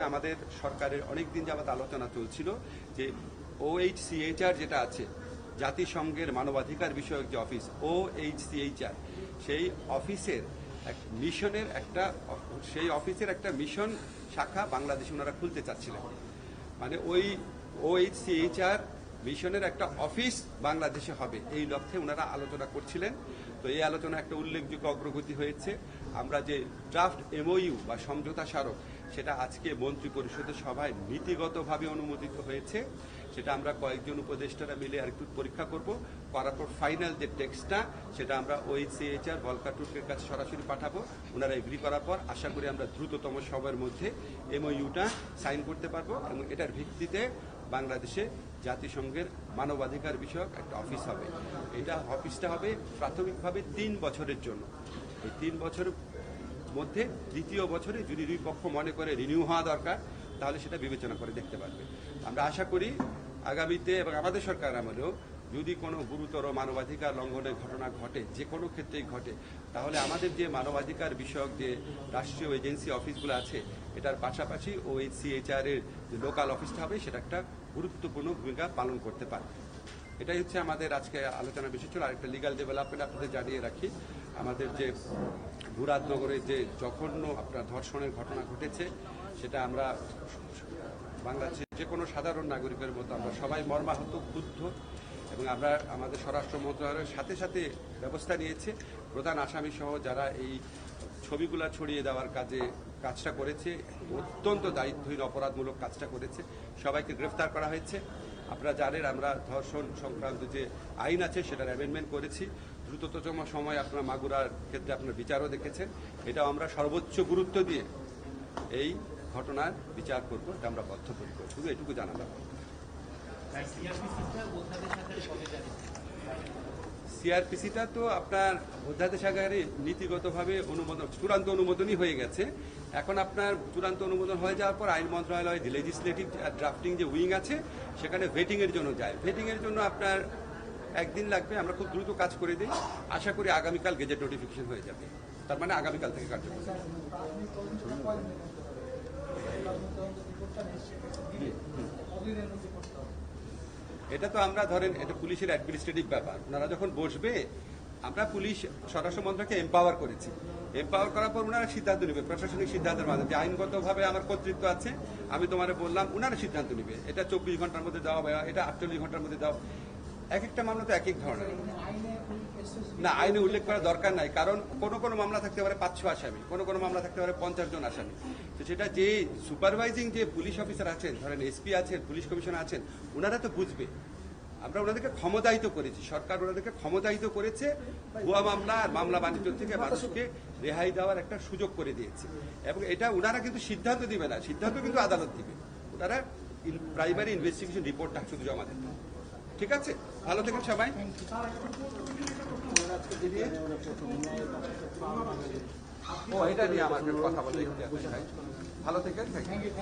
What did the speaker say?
আমাদের সরকারের অনেক দিন যাবত আলোচনা চলছিল যে ওএইচসিএইচআর যেটা আছে, জাতিসংঘের মানবাধিকার বিষয়ক যে অফিস ওএইচসিএইচআর সেই অফিসের এক মিশনের একটা, সেই অফিসের একটা মিশন শাখা বাংলাদেশে ওনারা খুলতে চাচ্ছিলেন। মানে ওই ওএইচসিএইচআর মিশনের একটা অফিস বাংলাদেশে হবে, এই লক্ষ্যে ওনারা আলোচনা করছিলেন। তো এই আলোচনা একটা উল্লেখযোগ্য অগ্রগতি হয়েছে। আমরা যে ড্রাফট এমওইউ বা সমঝোতা স্মারক সেটা আজকে মন্ত্রী পরিষদের সভায় নীতিগতভাবে অনুমোদিত হয়েছে। সেটা আমরা কয়েকজন উপদেষ্টারা মিলে আর একটু পরীক্ষা করব। করার পর ফাইনাল যে টেক্সটটা, সেটা আমরা ওইসিএইচআর বলকাটুকের কাছে সরাসরি পাঠাবো। ওনারা এগ্রি করার পর আশা করি আমরা দ্রুততম সময়ের মধ্যে এমওইউটা সাইন করতে পারব এবং এটার ভিত্তিতে বাংলাদেশে জাতিসংঘের মানবাধিকার বিষয়ক একটা অফিস হবে। এটা অফিসটা হবে প্রাথমিকভাবে তিন বছরের জন্য। এই তিন বছর মধ্যে দ্বিতীয় বছরে যদি দুই পক্ষ মনে করে রিনিউ হওয়া দরকার, তাহলে সেটা বিবেচনা করে দেখতে পারবে। আমরা আশা করি আগামীতে এবং আমাদের সরকার আমলেও যদি কোনো গুরুতর মানবাধিকার লঙ্ঘনের ঘটনা ঘটে যে কোনো ক্ষেত্রেই ঘটে, তাহলে আমাদের যে মানবাধিকার বিষয়ক যে রাষ্ট্রীয় এজেন্সি অফিসগুলো আছে, এটার পাশাপাশি ও এই সিএইচআর এর যে লোকাল অফিসটা হবে, সেটা একটা গুরুত্বপূর্ণ ভূমিকা পালন করতে পারে। এটাই হচ্ছে আমাদের আজকে আলোচনা বিষয়। ছিল আরেকটা লিগাল ডেভেলপমেন্ট আপনাদের জানিয়ে রাখি। আমাদের যে মুরাদনগরে যে জঘন্য আপনার ধর্ষণের ঘটনা ঘটেছে, সেটা আমরা বাংলাদেশের যে কোনো সাধারণ নাগরিকের মতো আমরা সবাই মর্মাহত, ক্ষুব্ধ এবং আমরা আমাদের স্বরাষ্ট্র মন্ত্রণালয়ের সাথে সাথে ব্যবস্থা নিয়েছে। প্রধান আসামি সহ যারা এই ছবিগুলা ছড়িয়ে দেওয়ার কাজে, কাজটা করেছে, অত্যন্ত দায়িত্বহীন, অপরাধমূলক কাজটা করেছে, সবাইকে গ্রেফতার করা হয়েছে। আপনারা জানেন, আমরা ধর্ষণ সংক্রান্ত যে আইন আছে, সেটার অ্যামেন্ডমেন্ট করেছি। দ্রুততম সময় আপনার মাগুরার ক্ষেত্রে আপনার বিচারও দেখেছেন। এটা আমরা সর্বোচ্চ গুরুত্ব দিয়ে এই ঘটনার বিচার করব, এটা আমরা বদ্ধপরিকর। শুধু এটুকু জানালাম। সিআরপিসিটা তো আপনার অধ্যাদেশাগারে নীতিগতভাবে অনুমোদন, চূড়ান্ত অনুমোদনই হয়ে গেছে। এখন আপনার চূড়ান্ত অনুমোদন হয়ে যাওয়ার পর আইন মন্ত্রণালয় লেজিসলেটিভ ড্রাফটিং যে উইং আছে, সেখানে ভেটিং এর জন্য যায়। ভেটিং এর জন্য আপনার একদিন লাগবে, আমরা খুব দ্রুত কাজ করে দিই। আশা করি আগামীকাল গেজেট নোটিফিকেশন হয়ে যাবে। তার মানে আগামীকাল থেকে কার্যকর। এটা তো আমরা ধরেন, এটা পুলিশের অ্যাডমিনিস্ট্রেটিভ ব্যাপার। ওনারা যখন বসবে, আমরা পুলিশ, স্বরাষ্ট্র মন্ত্রকে এম্পাওয়ার করেছি। এম্পাওয়ার করার পর ওনারা সিদ্ধান্ত নেবে, প্রশাসনিক সিদ্ধান্তের মাধ্যমে। যে আইনগতভাবে আমার কর্তৃত্ব আছে, আমি তোমার বললাম, ওনারা সিদ্ধান্ত নেবে। এটা চব্বিশ ঘণ্টার মধ্যে দেওয়া এটা আটচল্লিশ ঘণ্টার মধ্যে দেওয়া। এক একটা মামলা তো এক এক ধরনের। না, আইনে উল্লেখ করার দরকার নাই। কারণ কোনো কোনো মামলা থাকতে পারে পাঁচশো আসামি, কোনো কোনো মামলা থাকতে পারে পঞ্চাশ জন আসামি। তো সেটা যে সুপারভাইজিং যে পুলিশ অফিসার আছেন, ধরেন এসপি আছেন, পুলিশ কমিশনার আছেন ওনারা তো বুঝবে। আমরা ওনাদেরকে ক্ষমতায়িত করেছি। সরকার ওনাদেরকে ক্ষমতায়িত করেছে, ভুয়া মামলা আর মামলা বাণিজ্য থেকে মানুষকে রেহাই দেওয়ার একটা সুযোগ করে দিয়েছে। এবং এটা ওনারা কিন্তু সিদ্ধান্ত দিবে না। সিদ্ধান্ত কিন্তু আদালত দিবে। ওনারা প্রাইমারি ইনভেস্টিগেশন রিপোর্টটা শুধু জমা দেবে ঠিক আছে? ভালো থেকেন সবাই। ও এটা নিয়ে আমার কথা বলতে ভালো থেকে থ্যাংক ইউ